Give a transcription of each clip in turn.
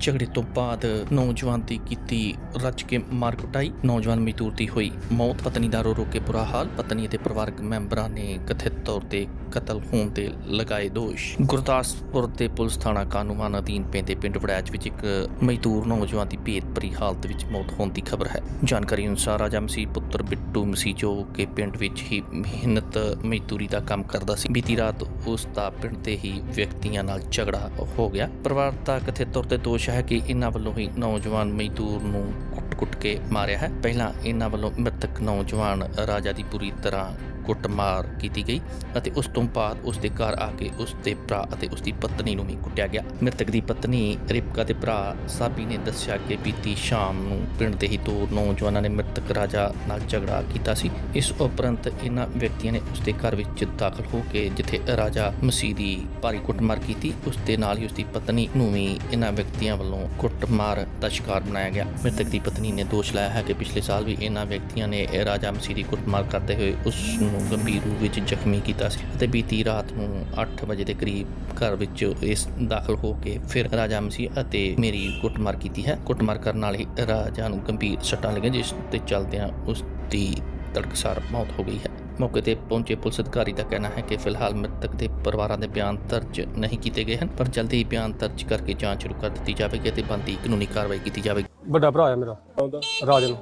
ਝਗੜੇ ਤੋਂ ਬਾਅਦ ਨੌਜਵਾਨ ਦੀ ਕੀਤੀ ਰੱਜ ਕੇ ਮਾਰ ਕੁਟਾਈ। ਨੌਜਵਾਨ ਮਜ਼ਦੂਰ ਦੀ ਹੋਈ ਮੌਤ। ਪਤਨੀ ਦਾ ਰੋ ਰੋ ਕੇ ਬੁਰਾ ਹਾਲ। ਪਤਨੀ ਅਤੇ ਪਰਿਵਾਰਕ ਮੈਂਬਰਾਂ ਨੇ ਕਥਿਤ ਤੌਰ ਤੇ ਕਤਲ ਹੋਣ ਦੇ ਲਗਾਏ ਦੋਸ਼। ਗੁਰਦਾਸਪੁਰ ਦੇ ਪੁਲਿਸ ਥਾਣਾ ਕਾਨੂੰਵਾਨ ਅਧੀਨ ਪੈਂਦੇ ਪਿੰਡ ਵੜੈਚ ਵਿੱਚ ਇੱਕ ਮਜ਼ਦੂਰ ਨੌਜਵਾਨ ਦੀ ਭੇਤਭਰੀ ਹਾਲਤ ਵਿੱਚ ਮੌਤ ਹੋਣ ਦੀ ਖਬਰ ਹੈ। ਜਾਣਕਾਰੀ ਅਨੁਸਾਰ ਰਾਜਾ ਮਸੀਹ ਪੁੱਤਰ ਬਿੱਟੂ ਮਸੀਹ ਜੋ ਕਿ ਪਿੰਡ ਵਿੱਚ ਹੀ ਮਿਹਨਤ, ਮਜ਼ਦੂਰੀ ਦਾ ਕੰਮ ਕਰਦਾ ਸੀ। ਬੀਤੀ ਰਾਤ ਉਸ ਦਾ ਪਿੰਡ ਦੇ ਹੀ ਵਿਅਕਤੀਆਂ ਨਾਲ ਝਗੜਾ ਹੋ ਗਿਆ। ਪਰਿਵਾਰ ਦਾ ਕਥਿਤ ਤੌਰ ਤੇ ਦੋਸ਼ ਹੈ ਕਿ ਇਹਨਾਂ ਵੱਲੋਂ ਹੀ ਨੌਜਵਾਨ ਮਜ਼ਦੂਰ ਨੂੰ ਕੁੱਟ-ਕੁੱਟ ਕੇ ਮਾਰਿਆ ਹੈ। ਪਹਿਲਾਂ ਇਹਨਾਂ ਵੱਲੋਂ ਮ੍ਰਿਤਕ ਨੌਜਵਾਨ ਰਾਜਾ ਦੀ ਪੂਰੀ ਤਰ੍ਹਾਂ ਕੁੱਟਮਾਰ ਕੀਤੀ ਗਈ ਅਤੇ ਉਸ ਤੋਂ ਬਾਅਦ ਉਸ ਦੇ ਘਰ ਆ ਕੇ ਉਸ ਦੇ ਭਰਾ ਅਤੇ ਉਸ ਦੀ ਪਤਨੀ ਨੂੰ ਵੀ ਕੁੱਟਿਆ ਗਿਆ। ਮ੍ਰਿਤਕ ਦੀ ਪਤਨੀ ਰਿਪਕਾ ਦੇ ਭਰਾ ਸਾਬੀ ਨੇ ਦੱਸਿਆ ਕਿ ਬੀਤੀ ਸ਼ਾਮ ਨੂੰ ਪਿੰਡ ਦੇ ਹੀ ਦੋ ਨੌਜਵਾਨਾਂ ਨੇ ਮ੍ਰਿਤਕ ਰਾਜਾ ਨਾਲ ਝਗੜਾ ਕੀਤਾ ਸੀ। ਇਸ ਉਪਰੰਤ ਇਹਨਾਂ ਵਿਅਕਤੀਆਂ ਨੇ ਉਸ ਦੇ ਘਰ ਵਿੱਚ ਦਾਖਲ ਹੋ ਕੇ ਜਿੱਥੇ ਰਾਜਾ ਮਸੀਹ ਦੀ ਭਾਰੀ ਕੁੱਟਮਾਰ ਕੀਤੀ ਉਸ ਦੇ ਨਾਲ ਹੀ ਉਸ ਦੀ ਪਤਨੀ ਨੂੰ ਵੀ ਇਹਨਾਂ ਵਿਅਕਤੀਆਂ ਵੱਲੋਂ ਕੁੱਟਮਾਰ ਦਾ ਸ਼ਿਕਾਰ ਬਣਾਇਆ ਗਿਆ। ਮ੍ਰਿਤਕ ਦੀ ਪਤਨੀ ਨੇ ਦੋਸ਼ ਲਾਇਆ ਹੈ ਕਿ ਪਿਛਲੇ ਸਾਲ ਵੀ ਇਹਨਾਂ ਵਿਅਕਤੀਆਂ ਨੇ ਰਾਜਾ ਮਸੀਹ ਦੀ ਕੁੱਟਮਾਰ ਕਰਦੇ ਹੋਏ ਉਸ ਨੂੰ ਗੰਭੀਰ ਰੂਪ ਵਿੱਚ ਜ਼ਖਮੀ ਕੀਤਾ ਸੀ ਅਤੇ ਬੀਤੀ ਰਾਤ ਨੂੰ 8 ਵਜੇ ਦੇ ਕਰੀਬ ਘਰ ਵਿੱਚ ਇਸ ਦਾਖਲ ਹੋ ਕੇ ਫਿਰ ਰਾਜਾ ਮਸੀਹ ਅਤੇ ਮੇਰੀ ਕੁੱਟਮਾਰ ਕੀਤੀ ਹੈ। ਕੁੱਟਮਾਰ ਕਰਨ ਨਾਲ ਹੀ ਰਾਜਾ ਨੂੰ ਗੰਭੀਰ ਸੱਟਾਂ ਲੱਗੀਆਂ ਜਿਸ ਤੇ ਚਲਦਿਆਂ ਉਸ ਦੀ ਤੜਕਸਾਰ ਮੌਤ ਹੋ ਗਈ ਹੈ। ਮੌਕੇ ਤੇ ਪਹੁੰਚੇ ਪੁਲਿਸ ਅਧਿਕਾਰੀ ਦਾ ਕਹਿਣਾ ਹੈ ਕਿ ਫਿਲਹਾਲ ਮ੍ਰਿਤਕ ਦੇ ਪਰਿਵਾਰਾਂ ਦੇ ਬਿਆਨ ਦਰਜ ਨਹੀਂ ਕੀਤੇ ਗਏ ਹਨ ਪਰ ਜਲਦੀ ਹੀ ਬਿਆਨ ਦਰਜ ਕਰਕੇ ਜਾਂਚ ਸ਼ੁਰੂ ਕਰ ਦਿੱਤੀ ਜਾਵੇਗੀ ਅਤੇ ਬਣਦੀ ਕਾਨੂੰਨੀ ਕਾਰਵਾਈ ਕੀਤੀ ਜਾਵੇਗੀ। ਵੱਡਾ ਭਰਾ ਆ ਮੇਰਾ। ਆਉਂਦਾ ਰਾਜਨ।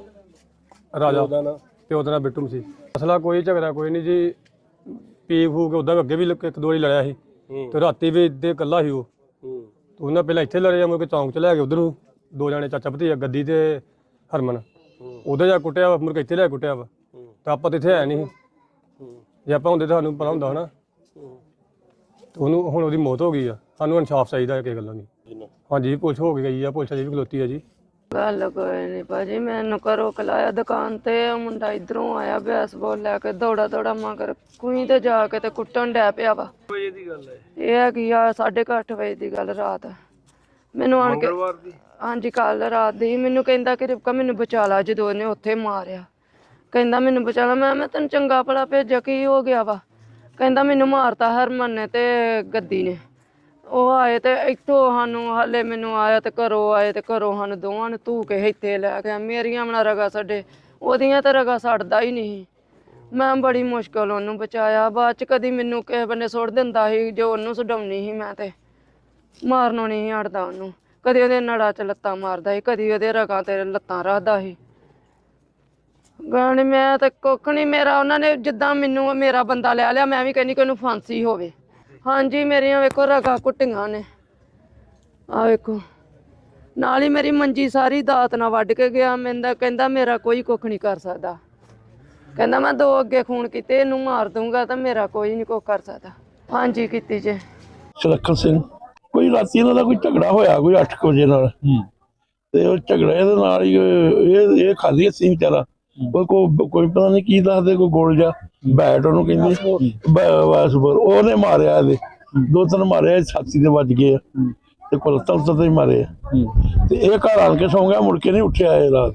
ਰਾਜਾ। ਉਹਦਾ ਨਾ? ਤੇ ਉਹਦਾ ਨਾਂ ਬਿੱਟੂ ਸੀ। ਅਸਲਾ ਕੋਈ ਝਗੜਾ ਕੋਈ ਨਹੀਂ ਜੀ। ਪੀ ਫੂ ਕੇ ਉਦਾਂ ਅੱਗੇ ਵੀ ਲ- ਇੱਕ ਦੋ ਵਾਰੀ ਲੜਿਆ ਸੀ। ਤੇ ਰਾਤੀ ਵੀ ਇੱਦੇ ਇਕੱਲਾ ਸੀ ਉਹ। ਹੂੰ। ਤੇ ਉਹਨਾਂ ਪਹਿਲਾਂ ਇੱਥੇ ਲੜਿਆ ਮੁੜ ਕੇ ਚੌਂਕ ਚ ਲੈ ਕੇ ਉਧਰ। ਦੋ ਜਾਣੇ ਚਾਚਾ ਭਤੀਜਾ ਗੱਦੀ ਤੇ ਹਰਮਨ। ਉਹਦੇ ਜਾ ਕੁੱਟਿਆ ਵਾ ਮੁੜ ਕੇ ਇੱਥੇ ਲੈ ਕੇ ਕੁੱਟਿਆ ਵਾ। ਤੇ ਆਪਾਂ ਤੇ ਇੱਥੇ ਹੈ ਨਹੀਂ ਸੀ। ਜੇ ਆਪਾਂ ਹੁੰਦੇ ਤਾਂ ਸਾਨੂੰ ਪਤਾ ਹੁੰਦਾ ਹਨਾ। ਤੇ ਉਹਨੂੰ ਹੁਣ ਉਹਦੀ ਮੌਤ ਹੋ ਗਈ ਆ। ਸਾਨੂੰ ਇਨਸਾਫ ਚਾਹੀਦਾ ਹੈ ਕਿਸੇ ਗੱਲੋਂ ਜਿੰਨਾ ਹਾਂਜੀ ਪੁਲਿਸ ਹੋ ਕੇ ਗਈ ਆ। ਪੁਲਿਸ ਅਜੇ ਵੀ ਖਲੋਤੀ ਆ ਜੀ। ਗੱਲ ਕੋਈ ਨਹੀਂ ਭਾਜੀ ਮੈਨੂੰ ਘਰੋਂ ਕਲਾਇਆ ਦੁਕਾਨ ਤੇ ਉਹ ਮੁੰਡਾ ਇਧਰੋਂ ਆਇਆ ਬੈਸਬਾਲ ਲੈ ਕੇ ਦੌੜਾ ਦੌੜਾ ਮਗਰ ਕੁਈ ਤੇ ਜਾ ਕੇ ਤੇ ਕੁੱਟਣ ਡੈ ਪਿਆ ਵਾ। ਵਜੇ ਦੀ ਗੱਲ ਹੈ ਇਹ? ਹੈ ਕਿ ਆ 8:30 ਵਜੇ ਦੀ ਗੱਲ ਰਾਤ। ਮੈਨੂੰ ਆਣ ਕੇ ਮੰਗਲਵਾਰ ਦੀ? ਹਾਂਜੀ ਕੱਲ ਰਾਤ ਦੀ। ਮੈਨੂੰ ਕਹਿੰਦਾ ਕਿ ਰਿਪਕਾ ਮੈਨੂੰ ਬਚਾ ਲਾ ਜਦੋਂ ਉਹਨੇ ਉੱਥੇ ਮਾਰਿਆ। ਕਹਿੰਦਾ ਮੈਨੂੰ ਬਚਾ ਲਾ। ਮੈਂ ਮੈਂ ਤੈਨੂੰ ਚੰਗਾ ਭਲਾ ਭੇਜਿਆ ਕੀ ਹੋ ਗਿਆ ਵਾ? ਕਹਿੰਦਾ ਮੈਨੂੰ ਮਾਰਤਾ ਹਰਮਨ ਨੇ ਤੇ ਗੱਦੀ ਨੇ। ਉਹ ਆਏ ਤੇ ਇੱਥੋਂ ਸਾਨੂੰ ਹਾਲੇ ਮੈਨੂੰ ਆਇਆ ਤੇ ਘਰੋਂ ਆਏ ਤੇ ਘਰੋਂ ਸਾਨੂੰ ਦੋਵਾਂ ਨੂੰ ਧੂ ਕੇ ਇੱਥੇ ਲੈ ਗਿਆ ਮੇਰੀਆਂ ਬਣਾ ਰਗਾ ਸਾਡੇ ਉਹਦੀਆਂ ਤਾਂ ਰਗਾ ਛੱਡਦਾ ਹੀ ਨਹੀਂ। ਮੈਂ ਬੜੀ ਮੁਸ਼ਕਲ ਉਹਨੂੰ ਬਚਾਇਆ, ਬਾਅਦ ਚ ਕਦੀ ਮੈਨੂੰ ਕਿਸੇ ਬੰਨੇ ਸੁੱਟ ਦਿੰਦਾ ਸੀ, ਜੋ ਉਹਨੂੰ ਛਡਾਉਣੀ ਸੀ ਮੈਂ ਤੇ। ਮਾਰਨੋਂ ਨਹੀਂ ਹਟਦਾ ਉਹਨੂੰ। ਕਦੀ ਉਹਦੇ ਨੜਾ 'ਚ ਲੱਤਾਂ ਮਾਰਦਾ ਸੀ, ਕਦੀ ਉਹਦੇ ਰਗਾਂ ਤੇ ਲੱਤਾਂ ਰੱਖਦਾ ਸੀ। ਗਾਣੇ ਮੈਂ ਤਾਂ ਕੁੱਖ ਨਹੀਂ ਮੇਰਾ, ਉਹਨਾਂ ਨੇ ਜਿੱਦਾਂ ਮੈਨੂੰ ਮੇਰਾ ਬੰਦਾ ਲੈ ਲਿਆ, ਮੈਂ ਵੀ ਕਹਿੰਦੀ ਕਿ ਉਹਨੂੰ ਫਾਂਸੀ ਹੋਵੇ। ਹਾਂਜੀ ਮੇਰੀਆਂ ਵੇਖੋ ਰਗਾਂ ਕੁੱਟੀਆਂ ਨੇ। ਆ ਵੇਖੋ। ਨਾਲ ਹੀ ਮੇਰੀ ਮੰਜੀ ਸਾਰੀ ਦਾਤ ਨਾਲ ਵੱਢ ਕੇ ਗਿਆ। ਮੈਂਦਾ ਕਹਿੰਦਾ ਮੇਰਾ ਕੋਈ ਕੁੱਖ ਨਹੀਂ ਕਰ ਸਕਦਾ। ਕਹਿੰਦਾ ਮੈਂ ਦੋ ਅੱਗੇ ਖੂਨ ਕੀਤੇ ਇਹਨੂੰ ਮਾਰ ਦੂੰਗਾ ਤਾਂ ਮੇਰਾ ਕੋਈ ਨਹੀਂ ਕੁੱਖ ਕਰ ਸਕਦਾ। ਹਾਂਜੀ ਕੀਤੀ ਜੇ। ਸੁਲੱਖਣ ਸਿੰਘ ਕੋਈ ਰਾਤੀ ਇਹਨਾਂ ਦਾ ਕੋਈ ਝਗੜਾ ਹੋਇਆ ਕੋਈ 8 ਵਜੇ ਨਾਲ? ਤੇ ਉਹ ਝਗੜੇ ਦੇ ਨਾਲ ਹੀ ਇਹ ਇਹ ਖਾਲੀ ਸੀ ਵਿਚਾਰਾ। ਕੋਈ ਕੋਈ ਪਤਾ ਨਹੀਂ ਕੀ ਦੱਸਦੇ ਕੋਈ ਗੋਲ ਜਾ ਬੈਟ ਉਹਨੂੰ ਕਹਿੰਦੇ ਬਸ ਉਹਨੇ ਮਾਰਿਆ ਇਹਦੇ। ਦੋ ਤਿੰਨ ਮਾਰਿਆ ਛਾਤੀ ਤੇ ਵੱਜ ਗਏ। ਤੇ ਕੋਲ ਤਲ ਤੇ ਹੀ ਮਾਰੇ। ਤੇ ਇਹ ਘਰ ਆਣ ਕੇ ਸੌਂ ਗਿਆ ਮੁੜ ਕੇ ਨਹੀਂ ਉੱਠਿਆ ਇਹ ਰਾਤ।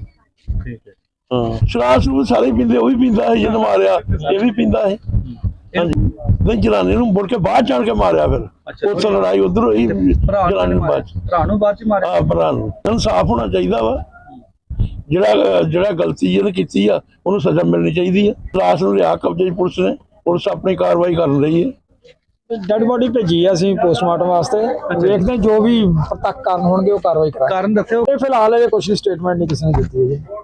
ਠੀਕ ਹੈ। ਹਾਂ। ਸ਼ਰਾਬ ਸਾਰੇ ਪੀਂਦੇ ਉਹ ਵੀ ਪੀਂਦਾ ਸੀ ਜਿਹਨੂੰ ਮਾਰਿਆ ਇਹ ਵੀ ਪੀਂਦਾ ਸੀ। ਹਾਂਜੀ। ਨਹੀਂ ਜਨਾਨੀ ਨੂੰ ਮੁੜ ਕੇ ਬਾਅਦ ਜਾਣ ਕੇ ਮਾਰਿਆ ਫਿਰ। ਉੱਥੋਂ ਲੜਾਈ ਉਧਰ ਹੋਈ ਜਨਾਨੀ ਨੂੰ ਬਾਅਦ ਭਰਾ ਨੂੰ ਬਾਅਦ ਚ ਮਾਰਿਆ? ਆ ਭਰਾ ਨੂੰ। ਇਨਸਾਫ ਹੋਣਾ ਚਾਹੀਦਾ ਵਾ। ਜਿਹੜਾ ਜਿਹੜਾ ਗਲਤੀ ਇਹਨੇ ਕੀਤੀ ਆ ਉਹਨੂੰ ਸਜ਼ਾ ਮਿਲਣੀ ਚਾਹੀਦੀ ਆ। ਲਾਸ਼ ਨੂੰ ਲਿਆ ਕਬਜ਼ੇ 'ਚ ਪੁਲਿਸ ਨੇ ਪੁਲਿਸ ਆਪਣੀ ਕਾਰਵਾਈ ਕਰ ਰਹੀ ਹੈ। ਡੈਡ ਬੋਡੀ ਭੇਜੀ ਆ ਅਸੀਂ ਪੋਸਟਮਾਰਟਮ ਵਾਸਤੇ। ਵੇਖਦੇ ਹਾਂ ਜੋ ਵੀ ਤੱਕ ਕਾਰਨ ਹੋਣਗੇ ਉਹ ਕਾਰਵਾਈ ਕਰਾਂਗੇ। ਕਾਰਨ ਦੱਸਿਓ। ਇਹ ਫਿਲਹਾਲ ਇਹ ਕੁਝ ਸਟੇਟਮੈਂਟ ਨਹੀਂ ਕਿਸੇ ਨੇ ਦਿੱਤੀ ਹੈ ਜੀ।